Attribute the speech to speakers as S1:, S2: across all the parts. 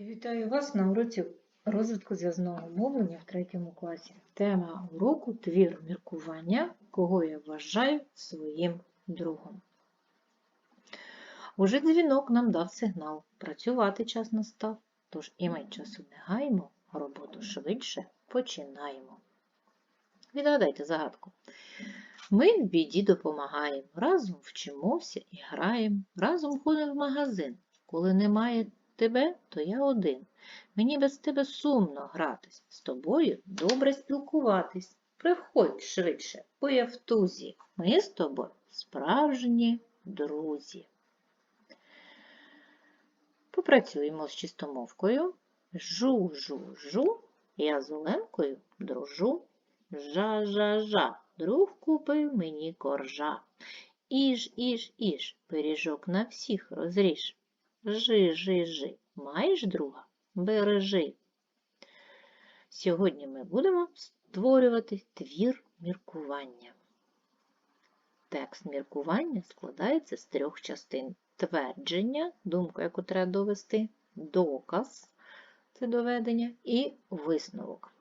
S1: Вітаю вас на уроці розвитку зв'язного мовлення в третьому класі. Тема уроку твір міркування, кого я вважаю своїм другом. Уже дзвінок нам дав сигнал. Працювати час настав, тож і ми часу не гаємо, роботу швидше починаємо. Відгадайте загадку. Ми в біді допомагаємо, разом вчимося і граємо, разом ходимо в магазин. Коли немає тебе, то я один. Мені без тебе сумно гратись, з тобою добре спілкуватись. Приходь швидше, бо я в тузі. Ми з тобою справжні друзі. Попрацюємо з чистомовкою. Жу-жу-жу, я з Оленкою дружу. Жа-жа-жа, друг купив мені коржа. Іж, іж, іж, пиріжок на всіх розріж. Жи, жи, жи, маєш друга? Бережи. Сьогодні ми будемо створювати твір міркування. Текст міркування складається з трьох частин. Твердження, думку, яку треба довести, доказ це доведення, і висновок.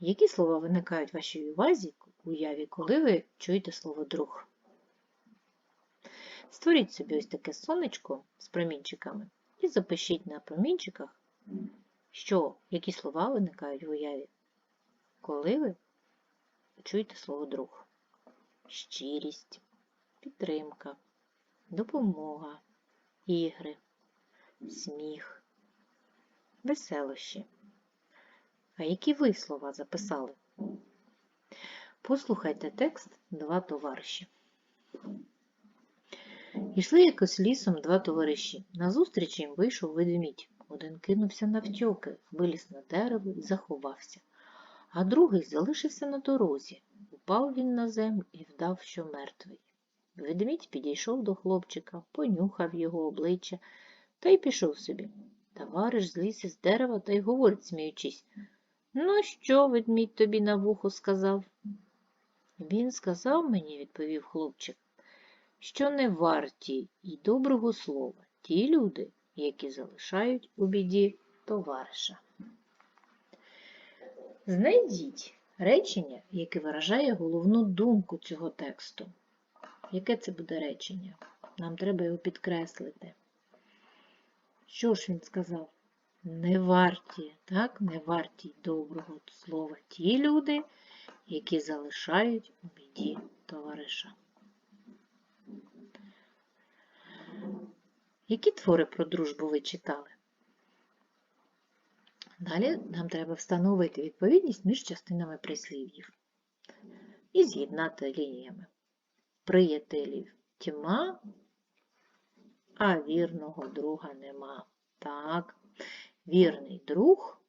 S1: Які слова виникають в вашій увазі, уяві, коли ви чуєте слово друг? Створіть собі ось таке сонечко з промінчиками і запишіть на промінчиках, що, які слова виникають в уяві, коли ви чуєте слово друг. Щирість, підтримка, допомога, ігри, сміх, веселощі. А які ви слова записали? Послухайте текст два товариші. Ішли якось лісом два товариші. Назустріч їм вийшов ведмідь. Один кинувся навтьоки, виліз на дерево і заховався, а другий залишився на дорозі. Упав він на землю і вдав, що мертвий. Ведмідь підійшов до хлопчика, понюхав його обличчя та й пішов собі. Товариш зліз із дерева та й говорить, сміючись. Ну, що ведмідь тобі на вухо сказав? Він сказав мені, відповів хлопчик, що не варті й доброго слова ті люди, які залишають у біді товариша. Знайдіть речення, яке виражає головну думку цього тексту. Яке це буде речення? Нам треба його підкреслити. Що ж він сказав? Не варті, так, не варті доброго слова ті люди, які залишають у біді товариша. Які твори про дружбу ви читали? Далі нам треба встановити відповідність між частинами прислів'їв і з'єднати лініями. Приятелів тьма, а вірного друга нема. Так, вірний друг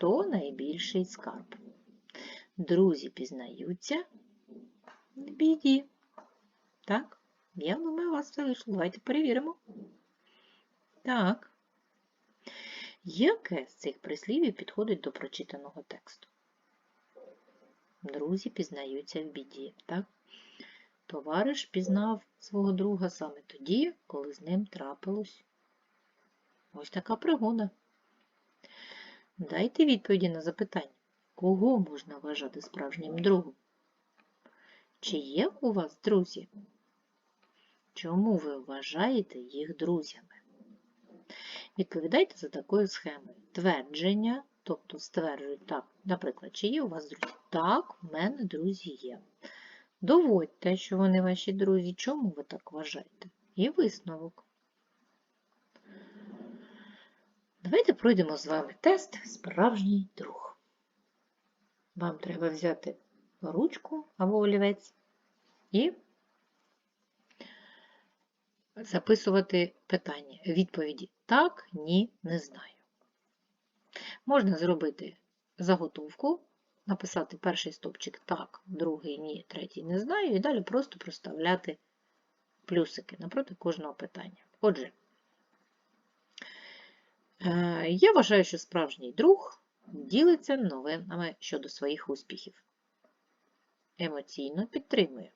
S1: то найбільший скарб. Друзі пізнаються в біді. Так? Я думаю, у вас все вийшло. Давайте перевіримо. Так. Яке з цих прислівів підходить до прочитаного тексту? Друзі пізнаються в біді. Так? Товариш пізнав свого друга саме тоді, коли з ним трапилось ось така пригода. Дайте відповіді на запитання, кого можна вважати справжнім другом? Чи є у вас друзі? Чому ви вважаєте їх друзями? Відповідайте за такою схемою. Твердження, тобто стверджують так, наприклад, чи є у вас друзі? Так, у мене друзі є. Доводьте, що вони ваші друзі. Чому ви так вважаєте? І висновок. Давайте пройдемо з вами тест Справжній друг. Вам треба взяти ручку або олівець і записувати питання, відповіді так, ні, не знаю. Можна зробити заготовку, написати перший стопчик так, другий ні, третій не знаю, і далі просто проставляти плюсики напроти кожного питання. Отже, е, я вважаю, що справжній друг ділиться новинами щодо своїх успіхів, емоційно підтримує,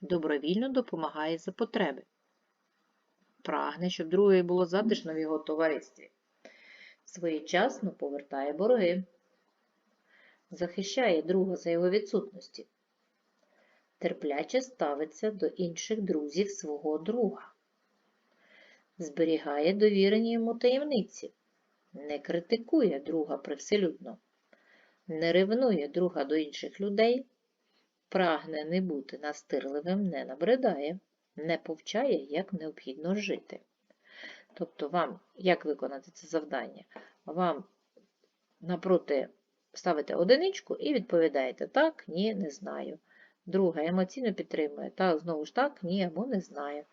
S1: добровільно допомагає за потреби прагне, щоб другий було затишно в його товаристві. Своєчасно повертає борги, захищає друга за його відсутності, терпляче ставиться до інших друзів свого друга, зберігає довірені йому таємниці, не критикує друга привселюдно, не ревнує друга до інших людей, прагне не бути настирливим, не набридає, не повчає, як необхідно жити. Тобто вам, як виконати це завдання? Вам напроти ставите одиничку і відповідаєте так, ні, не знаю. Друга емоційно підтримує, так, знову ж так, ні, або не знаю.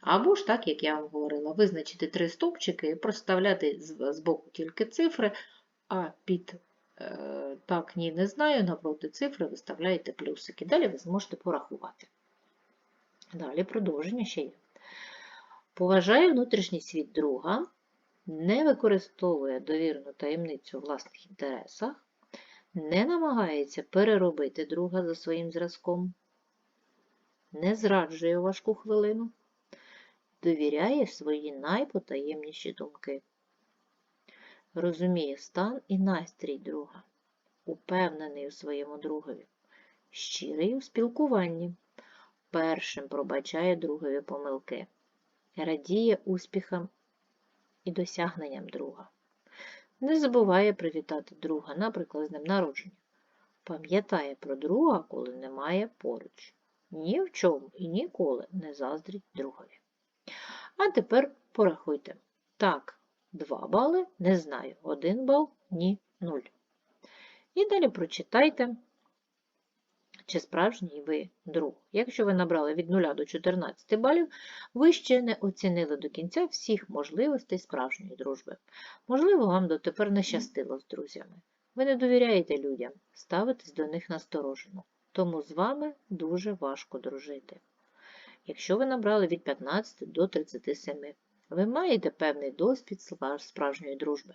S1: Або ж так, як я вам говорила, визначити три стовпчики, проставляти з з боку тільки цифри, а під е, так, ні, не знаю, напроти цифри виставляєте плюсики. Далі ви зможете порахувати. Далі продовження ще є. Поважає внутрішній світ друга, не використовує довірну таємницю у власних інтересах, не намагається переробити друга за своїм зразком, не зраджує важку хвилину, довіряє свої найпотаємніші думки, розуміє стан і настрій друга, упевнений у своєму другові, щирий у спілкуванні, першим пробачає другові помилки, радіє успіхам і досягненням друга. Не забуває привітати друга, наприклад, з днем народження. Пам'ятає про друга, коли немає поруч. Ні в чому і ніколи не заздріть другові. А тепер порахуйте. Так, 2 бали, не знаю. 1 бал, ні, 0. І далі прочитайте, чи справжній ви друг. Якщо ви набрали від 0 до 14 балів, ви ще не оцінили до кінця всіх можливостей справжньої дружби. Можливо, вам дотепер не щастило з друзями. Ви не довіряєте людям, ставитесь до них насторожено, тому з вами дуже важко дружити. Якщо ви набрали від 15 до 37, ви маєте певний досвід справжньої дружби,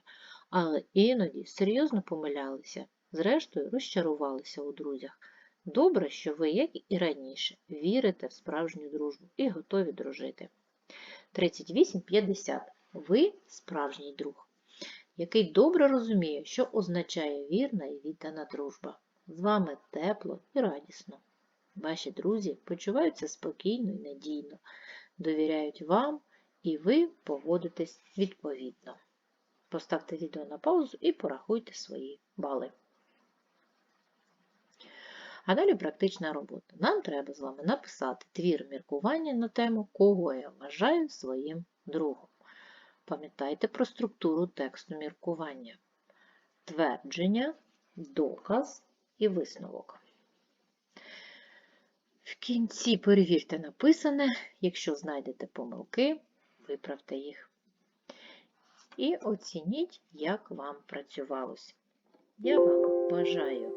S1: але іноді серйозно помилялися, зрештою розчарувалися у друзях. Добре, що ви, як і раніше, вірите в справжню дружбу і готові дружити. 38-50. Ви справжній друг, який добре розуміє, що означає вірна і віддана дружба. З вами тепло і радісно. Ваші друзі почуваються спокійно і надійно, довіряють вам, і ви поводитесь відповідно. Поставте відео на паузу і порахуйте свої бали. А далі практична робота. Нам треба з вами написати твір міркування на тему, кого я вважаю своїм другом. Пам'ятайте про структуру тексту міркування, твердження, доказ і висновок. В кінці перевірте написане, якщо знайдете помилки, виправте їх. І оцініть, як вам працювалося. Я вам бажаю